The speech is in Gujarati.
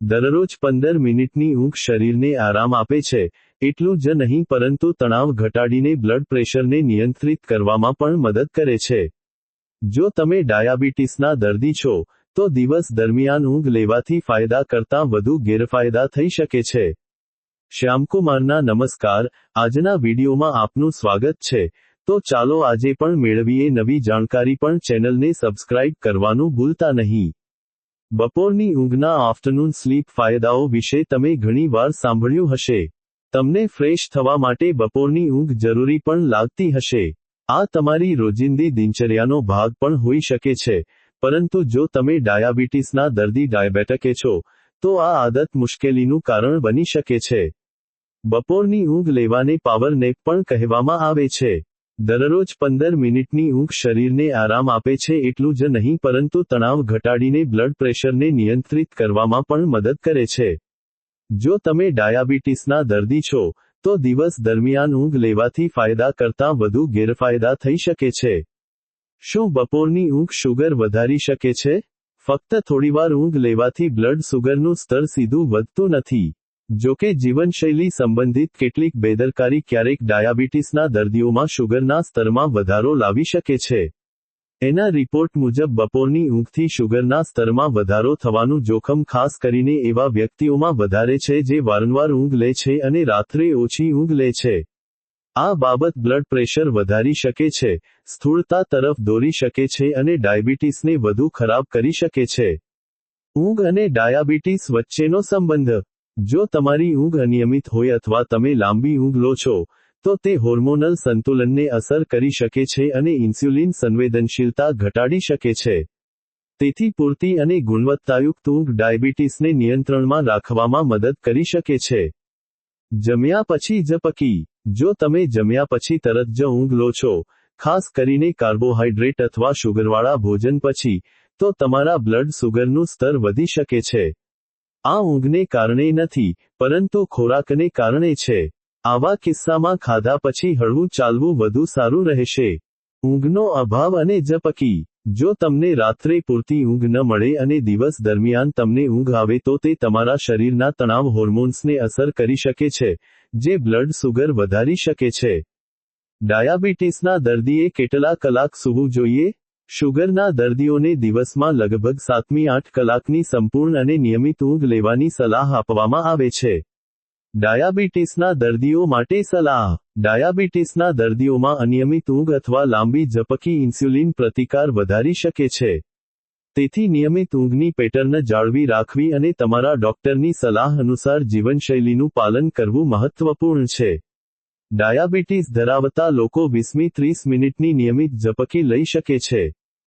દરરોજ પંદર મિનિટની ઊંઘ શરીરને આરામ આપે છે, એટલું જ નહીં પરંતુ તણાવ ઘટાડીને બ્લડ પ્રેશરને નિયંત્રિત કરવામાં પણ મદદ કરે છે. જો તમે ડાયાબિટીસના દર્દી છો, તો દિવસ દરમિયાન ઊંઘ લેવાથી ફાયદા કરતાં વધુ ગેરફાયદા થઈ શકે છે. શ્યામકુમારના નમસ્કાર, આજના વિડીયોમાં આપનું સ્વાગત છે. તો ચાલો આજે પણ મેળવીએ નવી જાણકારી પણ ચેનલને સબસ્ક્રાઇબ કરવાનું ભૂલતા નહીં. બપોરની ઊંઘના આફ્ટરનૂન સ્લીપ ફાયદાઓ વિશે તમે ઘણી વાર સાંભળ્યું હશે. તમને ફ્રેશ થવા માટે બપોરની ઊંઘ જરૂરી પણ લાગતી હશે. આ તમારી રોજિંદી દિનચર્યાનો ભાગ પણ હોઈ શકે છે. પરંતુ જો તમે ડાયાબિટીસના દર્દી ડાયાબેટકે છો, તો આ આદત મુશ્કેલીનું કારણ બની શકે છે. બપોરની ઊંઘ લેવાને પાવર નેપ પણ કહેવામાં આવે છે. દરરોજ પંદર મિનિટની ઊંઘ શરીરને આરામ આપે છે એટલું જ નહીં, પરંતુ તણાવ ઘટાડીને બ્લડ પ્રેશરને નિયંત્રિત કરવામાં પણ મદદ કરે છે. જો તમે ડાયાબિટીસના દર્દી છો, તો દિવસ દરમિયાન ઊંઘ લેવાથી ફાયદા કરતાં વધુ ગેરફાયદા થઈ શકે છે. શું બપોરની ઊંઘ શુગર વધારી શકે છે? ફક્ત થોડીવાર ઊંઘ લેવાથી બ્લડ સુગરનું સ્તર સીધું વધતું નથી. જોકે જીવનશૈલી સંબંધિત કેટલીક બેદરકારી ક્યારેક ડાયાબિટીસના દર્દીઓમાં શુગરના સ્તરમાં વધારો લાવી શકે છે. એના રિપોર્ટ મુજબ બપોરની ઊંઘથી શુગરના સ્તરમાં વધારો થવાનું જોખમ ખાસ કરીને એવા વ્યક્તિઓમાં વધારે છે જે વારંવાર ઊંઘ લે છે અને રાત્રે ઓછી ઊંઘ લે છે. આ બાબત બ્લડ પ્રેશર વધારી શકે છે, સ્થૂળતા તરફ દોરી શકે છે અને ડાયાબિટીસને વધુ ખરાબ કરી શકે છે. ઊંઘ અને ડાયાબિટીસ વચ્ચેનો સંબંધ જો તમારી ઊંઘ અનિયમિત હોય અથવા તમે લાંબી ઊંઘ લો છો, તો તે હોર્મોનલ સંતુલનને અસર કરી શકે છે અને ઇન્સ્યુલિન સંવેદનશીલતા ઘટાડી શકે છે. તેથી પૂરતી અને ગુણવત્તાયુક્ત ઊંઘ ડાયાબિટીસને નિયંત્રણમાં રાખવામાં મદદ કરી શકે છે. જમ્યા પછી જ પકી જો તમે જમ્યા પછી તરત જ ઊંઘ લો છો, ખાસ કરીને કાર્બોહાઈડ્રેટ અથવા શુગરવાળા ભોજન પછી, તો તમારા બ્લડ સુગરનું સ્તર વધી શકે છે. આ ઊંઘને કારણે નથી, પરંતુ ખોરાકને કારણે છે. આવા કિસ્સામાં ખાધા પછી હળવું ચાલવું વધુ સારું રહેશે. ઊંઘનો અભાવ અને જપકી જો તમને રાત્રે પૂરતી ઊંઘ ન મળે અને દિવસ દરમિયાન તમને ઊંઘ આવે તો તે તમારા શરીરના તણાવ હોર્મોન્સને અસર કરી શકે છે, જે બ્લડ સુગર વધારી શકે છે. ડાયાબિટીસના દર્દીએ કેટલા કલાક સૂવું જોઈએ? શુગરના દર્દીઓને દિવસમાં લગભગ સાતમી આઠ કલાકની સંપૂર્ણ અને નિયમિત ઊંઘ લેવાની સલાહ આપવામાં આવે છે. ડાયાબિટીસના દર્દીઓ માટે સલાહ. ડાયાબિટીસના દર્દીઓમાં અનિયમિત ઊંઘ અથવા લાંબી ઝપકી ઇન્સ્યુલિન પ્રતિકાર વધારી શકે છે. તેથી નિયમિત ઊંઘની પેટર્ન જાળવી રાખવી અને તમારા ડોક્ટરની સલાહ અનુસાર જીવનશૈલીનું પાલન કરવું મહત્વપૂર્ણ છે. ડાયાબિટીસ ધરાવતા લોકો વીસમી ત્રીસ મિનિટની નિયમિત ઝપકી લઈ શકે છે.